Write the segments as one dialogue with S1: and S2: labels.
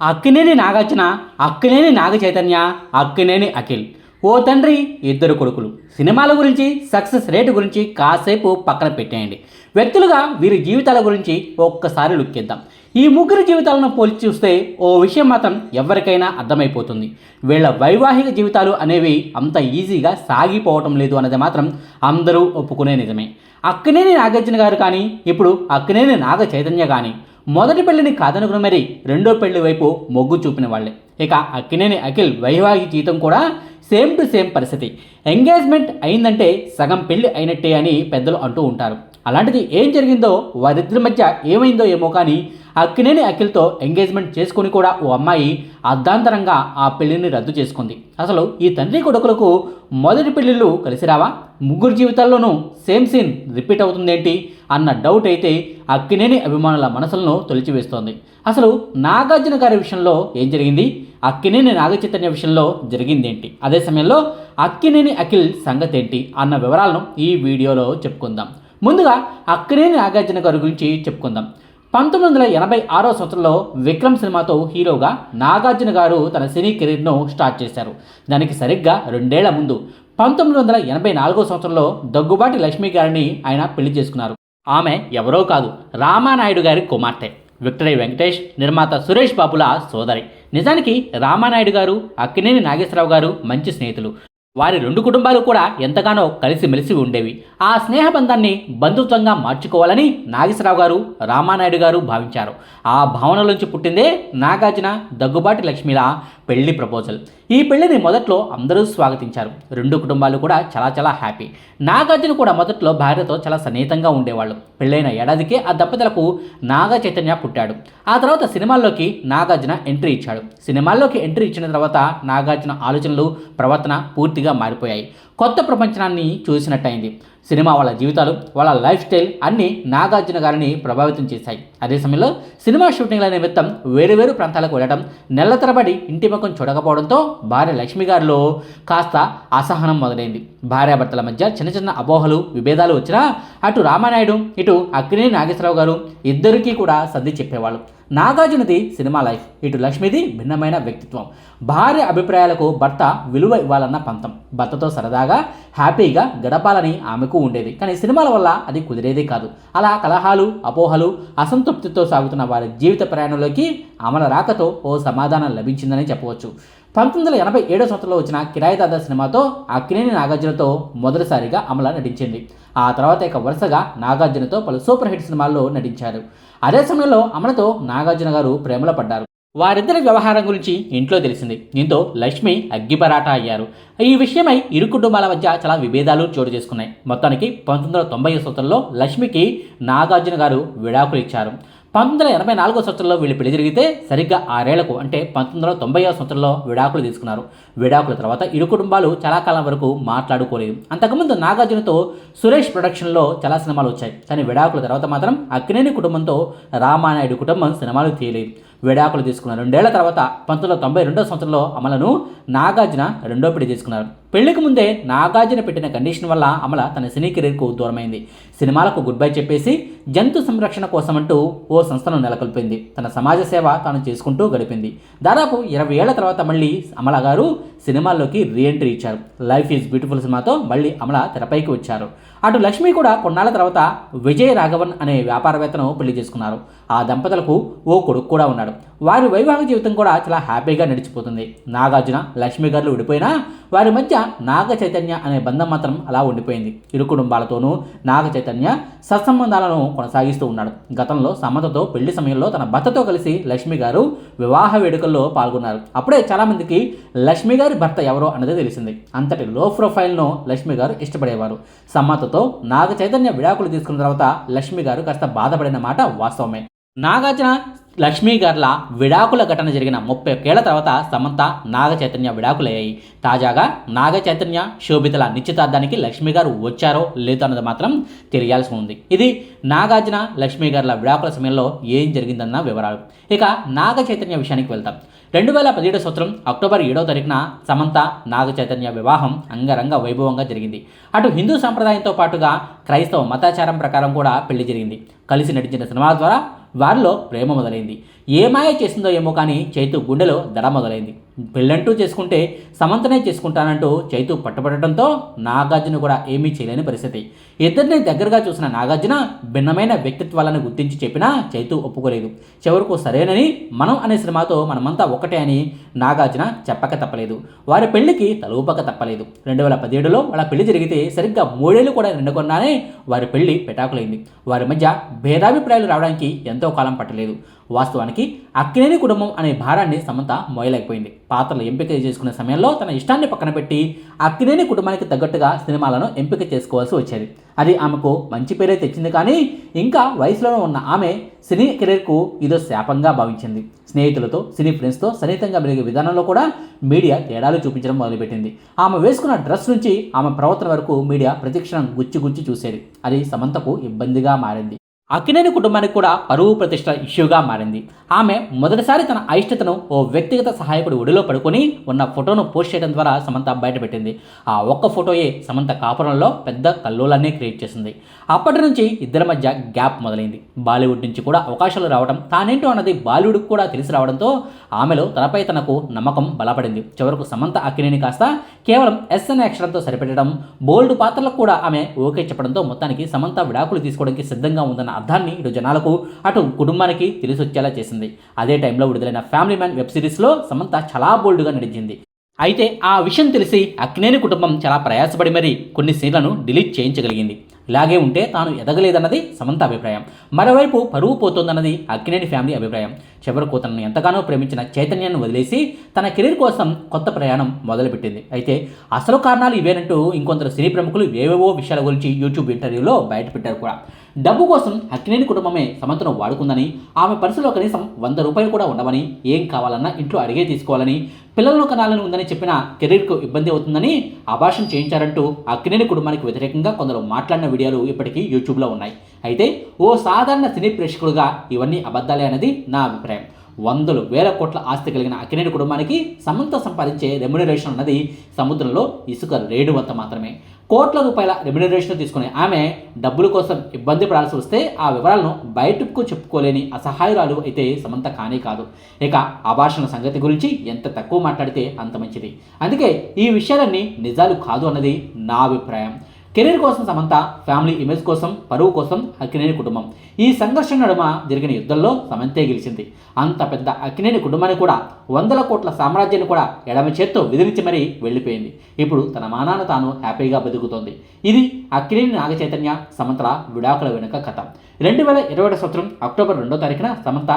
S1: అక్కినేని నాగార్జున అక్కినేని నాగ చైతన్య అక్కినేని అఖిల్. ఓ తండ్రి ఇద్దరు కొడుకులు. సినిమాల గురించి సక్సెస్ రేటు గురించి కాసేపు పక్కన పెట్టేయండి. వ్యక్తులుగా వీరి జీవితాల గురించి ఒక్కసారి లుక్కిద్దాం ఈ ముగ్గురు జీవితాలను పోల్చి చూస్తే ఓ విషయం మాత్రం ఎవరికైనా అర్థమైపోతుంది. వీళ్ళ వైవాహిక జీవితాలు అనేవి అంత ఈజీగా సాగిపోవటం లేదు అన్నది మాత్రం అందరూ ఒప్పుకునే నిజమే. అక్కినేని నాగార్జున గారు కానీ ఇప్పుడు అక్కినేని నాగ చైతన్య కానీ మొదటి పెళ్ళిని కాదనుకున్న మరి రెండో పెళ్ళి వైపు మొగ్గు చూపిన వాళ్ళే. ఇక అక్కినేని అఖిల్ వైవాహిక జీవితం కూడా సేమ్ టు సేమ్ పరిస్థితి. ఎంగేజ్మెంట్ అయిందంటే సగం పెళ్ళి అయినట్టే అని పెద్దలు అంటూ ఉంటారు. అలాంటిది ఏం జరిగిందో వారిద్దరి మధ్య ఏమైందో ఏమో కానీ అక్కినేని అఖిల్తో ఎంగేజ్మెంట్ చేసుకుని కూడా ఓ అమ్మాయి అర్ధాంతరంగా ఆ పెళ్ళిని రద్దు చేసుకుంది. అసలు ఈ తండ్రి కొడుకులకు మొదటి పెళ్ళిళ్ళు కలిసి రావా? ముగ్గురు జీవితాల్లోనూ సేమ్ సీన్ రిపీట్ అవుతుందేంటి అన్న డౌట్ అయితే అక్కినేని అభిమానుల మనసులను తొలిచివేస్తోంది. అసలు నాగార్జున గారి విషయంలో ఏం జరిగింది? అక్కినేని నాగచైతన్య విషయంలో జరిగిందేంటి? అదే సమయంలో అక్కినేని అఖిల్ సంగతి ఏంటి అన్న వివరాలను ఈ వీడియోలో చెప్పుకుందాం. ముందుగా అక్కినేని నాగార్జున గారి గురించి చెప్పుకుందాం. పంతొమ్మిది వందల ఎనభై ఆరో సంవత్సరంలో విక్రమ్ సినిమాతో హీరోగా నాగార్జున గారు తన సినీ కెరీర్ను స్టార్ట్ చేశారు. దానికి సరిగ్గా రెండేళ్ళ ముందు. పంతొమ్మిది వందల ఎనభై నాలుగో సంవత్సరంలో దగ్గుబాటి లక్ష్మి గారిని ఆయన పెళ్ళి చేసుకున్నారు. ఆమె ఎవరో కాదు రామానాయుడు గారి కుమార్తె. విక్టరీ వెంకటేష్ నిర్మాత సురేష్ బాబుల సోదరి. నిజానికి రామానాయుడు గారు అక్కినేని నాగేశ్వరరావు గారు మంచి స్నేహితులు. వారి రెండు కుటుంబాలు కూడా ఎంతగానో కలిసిమెలిసి ఉండేవి. ఆ స్నేహబంధాన్ని బంధుత్వంగా మార్చుకోవాలని నాగేశ్వరరావు గారు రామానాయుడు గారు భావించారు. ఆ భావనలోంచి పుట్టిందే నాగార్జున దగ్గుబాటి లక్ష్మిల పెళ్ళి ప్రపోజల్. ఈ పెళ్ళిని మొదట్లో అందరూ స్వాగతించారు. రెండు కుటుంబాలు కూడా చాలా చాలా హ్యాపీ. నాగార్జున కూడా మొదట్లో భార్యతో చాలా సన్నిహితంగా ఉండేవాళ్ళు. పెళ్ళైన ఏడాదికే ఆ దంపతులకు నాగ చైతన్య పుట్టాడు. ఆ తర్వాత సినిమాల్లోకి నాగార్జున ఎంట్రీ ఇచ్చాడు. సినిమాల్లోకి ఎంట్రీ ఇచ్చిన తర్వాత నాగార్జున ఆలోచనలు ప్రవర్తన పూర్తిగా మారిపోయాయి. కొత్త ప్రపంచాన్ని చూసినట్టయింది. సినిమా వాళ్ళ జీవితాలు వాళ్ళ లైఫ్ స్టైల్ అన్నీ నాగార్జున గారిని ప్రభావితం చేశాయి. అదే సమయంలో సినిమా షూటింగ్ల నిమిత్తం వేరువేరు ప్రాంతాలకు వెళ్ళడం నెల తరబడి ఇంటి ముఖం చూడకపోవడంతో భార్య లక్ష్మి గారిలో కాస్త అసహనం మొదలైంది. భార్యాభర్తల మధ్య చిన్న చిన్న అపోహలు విభేదాలు వచ్చినా అటు రామానాయుడు ఇటు అక్కినే నాగేశ్వరరావు గారు ఇద్దరికీ కూడా సర్ది చెప్పేవాళ్ళు. నాగార్జునది సినిమా లైఫ్. ఇటు లక్ష్మిది భిన్నమైన వ్యక్తిత్వం. భార్య అభిప్రాయాలకు భర్త విలువ ఇవ్వాలన్న పంతం. భర్తతో సరదాగా హ్యాపీగా గడపాలని ఆమెకు ఉండేది. కానీ సినిమాల వల్ల అది కుదిరేదే కాదు. అలా కలహాలు అపోహలు అసంతృప్తితో సాగుతున్న వారి జీవిత ప్రయాణంలోకి అమల రాకతో ఓ సమాధానం లభించిందని చెప్పవచ్చు. పంతొమ్మిది వందల ఎనభై ఏడో సంవత్సరంలో వచ్చిన కిరాయిదాదా సినిమాతో అక్కినేని నాగార్జునతో మొదటిసారిగా అమల నటించింది. ఆ తర్వాత ఇక వరుసగా నాగార్జునతో పలు సూపర్ హిట్ సినిమాల్లో నటించారు. అదే సమయంలో అమలతో నాగార్జున గారు ప్రేమలో పడ్డారు. వారిద్దరి వ్యవహారం గురించి ఇంట్లో తెలిసింది. దీంతో లక్ష్మి అగ్గిపరాట అయ్యారు. ఈ విషయమై ఇరు కుటుంబాల మధ్య చాలా విభేదాలు చోటు చేసుకున్నాయి. మొత్తానికి పంతొమ్మిది వందల తొంభై సంవత్సరంలో లక్ష్మికి నాగార్జున గారు విడాకులు ఇచ్చారు. పంతొమ్మిది వందల ఎనభై నాలుగో సంవత్సరంలో వీళ్ళు పెళ్ళి జరిగితే సరిగ్గా ఆరేళ్ళకు అంటే పంతొమ్మిది వందల తొంభై సంవత్సరంలో విడాకులు తీసుకున్నారు. విడాకుల తర్వాత ఇరు కుటుంబాలు చాలా కాలం వరకు మాట్లాడుకోలేదు. అంతకుముందు నాగార్జునతో సురేష్ ప్రొడక్షన్లో చాలా సినిమాలు వచ్చాయి. కానీ విడాకుల తర్వాత మాత్రం అక్కినేని కుటుంబంతో రామానాయుడు కుటుంబం సినిమాలు తీయలేదు. విడాకులు తీసుకున్నారు. రెండేళ్ళ తర్వాత పంతొమ్మిది వందల తొంభై రెండో సంవత్సరంలో అమలను నాగార్జున రెండో పెళ్ళి చేసుకున్నారు పెళ్ళికి ముందే నాగార్జున పెట్టిన కండిషన్ వల్ల అమల తన సినీ కెరీర్కు దూరమైంది సినిమాలకు గుడ్ బై చెప్పేసి జంతు సంరక్షణ కోసమంటూ ఓ సంస్థను నెలకొల్పింది. తన సమాజ సేవ తాను చేసుకుంటూ గడిపింది. దాదాపు ఇరవై ఏళ్ళ తర్వాత మళ్ళీ అమల గారు సినిమాల్లోకి రీఎంట్రీ ఇచ్చారు. లైఫ్ ఈజ్ బ్యూటిఫుల్ సినిమాతో మళ్ళీ అమల తెరపైకి వచ్చారు. అటు లక్ష్మి కూడా కొన్నాళ్ళ తర్వాత విజయ్ రాఘవన్ అనే వ్యాపారవేత్తను పెళ్ళి చేసుకున్నారు. ఆ దంపతులకు ఓ కొడుకు కూడా ఉన్నాడు. వారి వైవాహిక జీవితం కూడా చాలా హ్యాపీగా నడిచిపోతుంది. నాగార్జున లక్ష్మి గారు విడిపోయినా వారి మధ్య నాగ చైతన్య అనే బంధం మాత్రం అలా ఉండిపోయింది. ఇరు కుటుంబాలతోనూ నాగ చైతన్య సత్సంబంధాలను కొనసాగిస్తూ ఉన్నాడు. గతంలో సమ్మతతో పెళ్ళి సమయంలో తన భర్తతో కలిసి లక్ష్మి గారు వివాహ వేడుకల్లో పాల్గొన్నారు. అప్పుడే చాలామందికి లక్ష్మి గారి భర్త ఎవరో అన్నది తెలిసింది. అంతటి లో ప్రొఫైల్ను లక్ష్మి గారు ఇష్టపడేవారు. సమ్మతతో నాగ చైతన్య విడాకులు తీసుకున్న తర్వాత లక్ష్మి గారు కాస్త బాధపడిన మాట వాస్తవమే. నాగార్జున లక్ష్మీ గార్ల విడాకుల ఘటన జరిగిన ముప్పై ఒకేళ్ళ తర్వాత సమంత నాగ చైతన్య విడాకులయ్యాయి. తాజాగా నాగ చైతన్య శోభితల నిశ్చితార్థానికి లక్ష్మి గారు వచ్చారో లేదో అన్నది మాత్రం తెలియాల్సి ఉంది. ఇది నాగార్జున లక్ష్మీ గార్ల విడాకుల సమయంలో ఏం జరిగిందన్న వివరాలు. ఇక నాగ చైతన్య విషయానికి వెళ్తాం. రెండు వేల పదిహేడు సంవత్సరం అక్టోబర్ ఏడవ తారీఖున సమంత నాగ చైతన్య వివాహం అంగరంగ వైభవంగా జరిగింది. అటు హిందూ సంప్రదాయంతో పాటుగా క్రైస్తవ మతాచారం ప్రకారం కూడా పెళ్ళి జరిగింది. కలిసి నటించిన సినిమా ద్వారా వారిలో ప్రేమ మొదలైంది. ఏ మాయ చేసిందో ఏమో కానీ చైతు గుండెలో దడ మొదలైంది. పెళ్ళంటూ చేసుకుంటే సమంతనే చేసుకుంటానంటూ చైతు పట్టుబడటంతో నాగార్జున కూడా ఏమీ చేయలేని పరిస్థితి. ఇద్దరిని దగ్గరగా చూసిన నాగార్జున భిన్నమైన వ్యక్తిత్వాలను గుర్తించి చెప్పినా చైతు ఒప్పుకోలేదు. చివరకు సరేనని మనం అనే సినిమాతో మనమంతా ఒకటే అని నాగార్జున చెప్పక తప్పలేదు. వారి పెళ్ళికి తలూపక తప్పలేదు. రెండు వేల పదిహేడులో వాళ్ళ పెళ్ళి జరిగితే సరిగ్గా మూడేళ్ళు కూడా నిండుకున్నానే వారి పెళ్ళి పెటాకులైంది. వారి మధ్య భేదాభిప్రాయాలు రావడానికి ఎంతో కాలం పట్టలేదు. వాస్తవానికి అక్కినేని కుటుంబం అనే భారాన్ని సమంత మోయలేకపోయింది. పాత్రలు ఎంపిక చేసుకునే సమయంలో తన ఇష్టాన్ని పక్కన పెట్టి అక్కినేని కుటుంబానికి తగ్గట్టుగా సినిమాలను ఎంపిక చేసుకోవాల్సి వచ్చేది. అది ఆమెకు మంచి పేరే తెచ్చింది కానీ ఇంకా వయసులోనే ఉన్న ఆమె సినీ కెరీర్కు ఇదో శాపంగా భావించింది. స్నేహితులతో సినీ ఫ్రెండ్స్తో సన్నిహితంగా మెరిగే విధానంలో కూడా మీడియా తేడాలు చూపించడం మొదలుపెట్టింది. ఆమె వేసుకున్న డ్రెస్ నుంచి ఆమె ప్రవర్తన వరకు మీడియా ప్రతిక్షణం గుచ్చి గుచ్చి చూసేది. అది సమంతకు ఇబ్బందిగా మారింది. అక్కినేని కుటుంబానికి కూడా పరువు ప్రతిష్ట ఇష్యూగా మారింది. ఆమె మొదటిసారి తన అయిష్టతను ఓ వ్యక్తిగత సహాయకుడి ఒడిలో పడుకొని ఉన్న ఫోటోను పోస్ట్ చేయడం ద్వారా సమంత బయటపెట్టింది. ఆ ఒక్క ఫోటోయే సమంత కాపురంలో పెద్ద కల్లోలాన్ని క్రియేట్ చేసింది. అప్పటి నుంచి ఇద్దరి మధ్య గ్యాప్ మొదలైంది. బాలీవుడ్ నుంచి కూడా అవకాశాలు రావడం తానేంటో అన్నది బాలీవుడ్కి కూడా తెలిసి రావడంతో ఆమెలో తనపై తనకు నమ్మకం బలపడింది. చివరకు సమంత అక్కినేని కాస్త కేవలం ఎస్ఎన్ అక్షరంతో సరిపెట్టడం బోల్డ్ పాత్రలకు కూడా ఆమె ఓకే చెప్పడంతో మొత్తానికి సమంత విడాకులు తీసుకోవడానికి సిద్ధంగా ఉందన్న అర్థాన్ని ఇటు జనాలకు అటు కుటుంబానికి తెలిసొచ్చేలా చేసింది. అదే టైంలో విడుదలైన ఫ్యామిలీ మ్యాన్ వెబ్ సిరీస్లో సమంత చాలా బోల్డ్గా నడిచింది. అయితే ఆ విషయం తెలిసి అక్నేని కుటుంబం చాలా ప్రయాసపడి మరీ కొన్ని సీన్లను డిలీట్ చేయించగలిగింది. ఇలాగే ఉంటే తాను ఎదగలేదన్నది సమంత అభిప్రాయం. మరోవైపు పరువు పోతోందన్నది అక్కినేని ఫ్యామిలీ అభిప్రాయం. చివరకు తనను ఎంతగానో ప్రేమించిన చైతన్యాన్ని వదిలేసి తన కెరీర్ కోసం కొత్త ప్రయాణం మొదలుపెట్టింది. అయితే అసలు కారణాలు ఇవేనంటూ ఇంకొందరు సినీ ప్రముఖులు ఏవేవో విషయాల గురించి యూట్యూబ్ ఇంటర్వ్యూలో బయటపెట్టారు కూడా. డబ్బు కోసం అక్కినేని కుటుంబమే సమంతను వాడుకుందని ఆమె పరిస్థితిలో కనీసం వంద రూపాయలు కూడా ఉండవని ఏం కావాలన్నా ఇంట్లో అడిగే తీసుకోవాలని పిల్లలను కనాలని ఉందని చెప్పిన కెరీర్కు ఇబ్బంది అవుతుందని అభాషణ చేయించారంటూ అక్కినేని కుటుంబానికి వ్యతిరేకంగా కొందరు మాట్లాడిన వీడియోలు ఇప్పటికీ యూట్యూబ్లో ఉన్నాయి. అయితే ఓ సాధారణ సినీ ప్రేక్షకుడుగా ఇవన్నీ అబద్ధాలే అనేది నా అభిప్రాయం. వందలు వేల కోట్ల ఆస్తి కలిగిన అక్కినేని కుటుంబానికి సమంత సంపాదించే రెమ్యునరేషన్ అన్నది సముద్రంలో ఇసుక రేడు వద్ద మాత్రమే. కోట్ల రూపాయల రెమ్యునరేషన్ తీసుకునే ఆమె డబ్బుల కోసం ఇబ్బంది పడాల్సి వస్తే ఆ వివరాలను బయటకు చెప్పుకోలేని అసహాయురాలు అయితే సమంత కానే కాదు. ఇక అభాషణ సంగతి గురించి ఎంత తక్కువ మాట్లాడితే అంత మంచిది. అందుకే ఈ విషయాలన్నీ నిజాలు కాదు అన్నది నా అభిప్రాయం. కెరీర్ కోసం సమంత ఫ్యామిలీ ఇమేజ్ కోసం పరువు కోసం అక్కినేని కుటుంబం. ఈ సంఘర్షణ నడుమ జరిగిన యుద్ధంలో సమంతే గెలిచింది. అంత పెద్ద అక్కినేని కుటుంబాన్ని కూడా వందల కోట్ల సామ్రాజ్యాన్ని కూడా ఎడమ చేత్తో విదిలించి మరీ వెళ్ళిపోయింది. ఇప్పుడు తన మానాన తాను హ్యాపీగా బతుకుతోంది. ఇది అక్కినేని నాగచైతన్య సమంతల విడాకుల వెనుక కథ. రెండు వేల ఇరవై ఒకటి సంవత్సరం అక్టోబర్ రెండో తారీఖున సమంత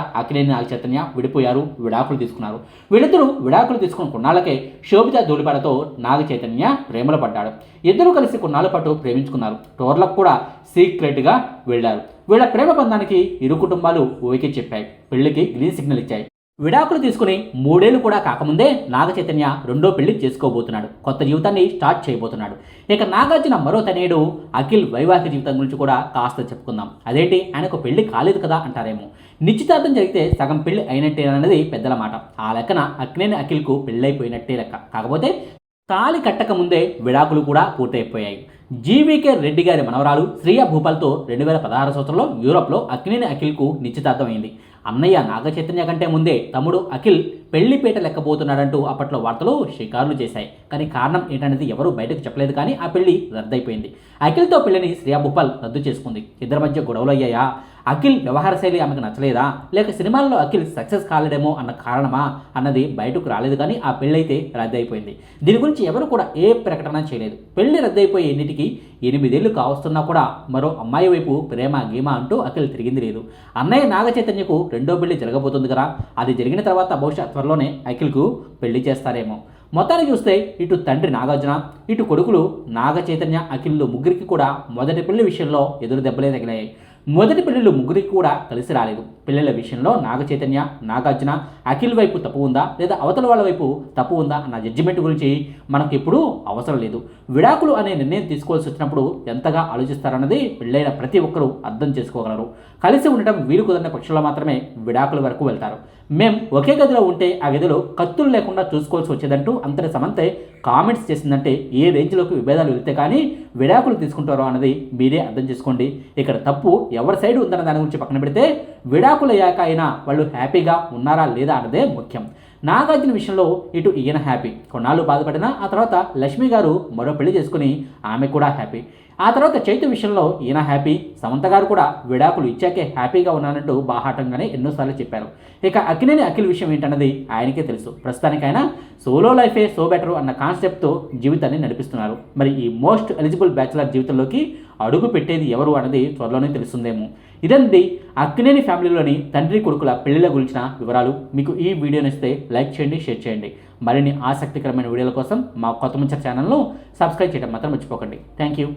S1: నాగ చైతన్య విడిపోయారు విడాకులు తీసుకున్నారు. వీళ్ళిద్దరూ విడాకులు తీసుకున్న కొన్నాళ్ళకే శోభిత ధూళిపాడతో నాగ చైతన్య ప్రేమలో పడ్డాడు. ఇద్దరూ కలిసి కొన్నాళ్ళ పాటు ప్రేమించుకున్నారు. టోర్లకు కూడా సీక్రెట్గా వెళ్ళారు. వీళ్ళ ప్రేమ బంధానికి ఇరు కుటుంబాలు ఓకే చెప్పాయి. పెళ్ళికి గ్రీన్ సిగ్నల్ ఇచ్చాయి. విడాకులు తీసుకుని మూడేళ్ళు కూడా కాకముందే నాగ చైతన్య రెండో పెళ్ళి చేసుకోబోతున్నాడు. కొత్త జీవితాన్ని స్టార్ట్ చేయబోతున్నాడు. ఇక నాగార్జున మరో తనేడు అఖిల్ వైవాహిక జీవితం గురించి కూడా కాస్త చెప్పుకుందాం. అదేంటి? ఆయనకు పెళ్ళి కాలేదు కదా అంటారేమో. నిశ్చితార్థం జరిగితే సగం పెళ్ళి అయినట్టే అన్నది పెద్దల మాట. ఆ లెక్కన అక్నేని అఖిల్కు పెళ్ళైపోయినట్టే లెక్క. కాకపోతే తాళి కట్టక ముందే విడాకులు కూడా పూర్తయిపోయాయి. జీవీకే రెడ్డి గారి మనవరాలు శ్రీయ భూపాల్తో రెండు వేల పదహారు సంవత్సరంలో యూరోప్లో అక్నేని అఖిల్కు నిశ్చితార్థం అయింది అన్నయ్య నాగ చైతన్య కంటే ముందే తమ్ముడు అఖిల్ పెళ్ళిపేట లెక్కబోతున్నాడంటూ అప్పట్లో వార్తలు షికారులు చేశాయి. కానీ కారణం ఏంటనేది ఎవరూ బయటకు చెప్పలేదు కానీ ఆ పెళ్ళి రద్దయిపోయింది. అఖిల్తో పెళ్ళిని శ్రియా భూపాల్ రద్దు చేసుకుంది. ఇద్దరి మధ్య గొడవలు అయ్యాయా? అఖిల్ వ్యవహార శైలి ఆమెకు నచ్చలేదా? లేక సినిమాల్లో అఖిల్ సక్సెస్ కాలేడేమో అన్న కారణమా? అన్నది బయటకు రాలేదు కానీ ఆ పెళ్ళైతే రద్దయిపోయింది. దీని గురించి ఎవరు కూడా ఏ ప్రకటన చేయలేదు. పెళ్ళి రద్దయిపోయి ఎన్నిటికి ఎనిమిదేళ్ళు కావస్తున్నా కూడా మరో అమ్మాయి వైపు ప్రేమ గీమ అంటూ అఖిల్ తిరిగింది లేదు. అన్నయ్య నాగ చైతన్యకు రెండో పెళ్ళి జరగబోతుంది కదా. అది జరిగిన తర్వాత బహుశా త్వరలోనే అఖిల్కు పెళ్ళి చేస్తారేమో. మొత్తాన్ని చూస్తే ఇటు తండ్రి నాగార్జున ఇటు కొడుకులు నాగ చైతన్య అఖిల్లు ముగ్గురికి కూడా మొదటి పెళ్ళి విషయంలో ఎదురు దెబ్బలే తగిలాయి. మొదటి పెళ్ళిళ్ళు ముగ్గురికి కూడా కలిసి రాలేదు. పిల్లల విషయంలో నాగ చైతన్య నాగార్జున అఖిల్ వైపు తప్పు ఉందా? లేదా అవతల వాళ్ళ వైపు తప్పు ఉందా? అన్న జడ్జిమెంట్ గురించి మనకు ఎప్పుడూ అవసరం లేదు. విడాకులు అనే నిర్ణయం తీసుకోవాల్సి వచ్చినప్పుడు ఎంతగా ఆలోచిస్తారన్నది పెళ్ళైన ప్రతి ఒక్కరూ అర్థం చేసుకోగలరు. కలిసి ఉండటం వీలు కుదిరిన పక్షంలో మాత్రమే విడాకుల వరకు వెళ్తారు. మేం ఒకే గదిలో ఉంటే ఆ గదిలో కత్తులు లేకుండా చూసుకోవాల్సి వచ్చేదంటూ అంతటి సమంతే కామెంట్స్ చేసిందంటే ఏ రేంజ్లోకి విభేదాలు వెళ్తే కానీ విడాకులు తీసుకుంటారో అన్నది మీరే అర్థం చేసుకోండి. ఇక్కడ తప్పు ఎవరి సైడ్ ఉందన్న దాని గురించి పక్కన పెడితే విడాకులు అయ్యాక అయినా వాళ్ళు హ్యాపీగా ఉన్నారా లేదా అన్నదే ముఖ్యం. నాగార్జున విషయంలో ఇటు ఈయన హ్యాపీ. కొన్నాళ్ళు బాధపడినా ఆ తర్వాత లక్ష్మి గారు మరో పెళ్ళి చేసుకుని ఆమె కూడా హ్యాపీ. ఆ తర్వాత చైతు విషయంలో ఈయన హ్యాపీ సమంత గారు కూడా విడాకులు ఇచ్చాకే హ్యాపీగా ఉన్నానంటూ బాహాటంగానే ఎన్నోసార్లు చెప్పారు. ఇక అక్కినేని అఖిల్ విషయం ఏంటన్నది ఆయనకే తెలుసు. ప్రస్తుతానికైనా సోలో లైఫే సో బెటర్ అన్న కాన్సెప్ట్తో జీవితాన్ని నడిపిస్తున్నారు. మరి ఈ మోస్ట్ ఎలిజిబుల్ బ్యాచులర్ జీవితంలోకి అడుగు పెట్టేది ఎవరు అన్నది త్వరలోనే తెలుస్తుందేమో ఇదండి అక్కినేని ఫ్యామిలీలోని తండ్రి కొడుకుల పెళ్ళిళ్ళ గురించిన వివరాలు. మీకు ఈ వీడియో నచ్చితే లైక్ చేయండి షేర్ చేయండి. మరిన్ని ఆసక్తికరమైన వీడియోల కోసం మా కొత్త ముంచర్ ఛానల్ను సబ్స్క్రైబ్ చేయడం మాత్రం మర్చిపోకండి. Thank you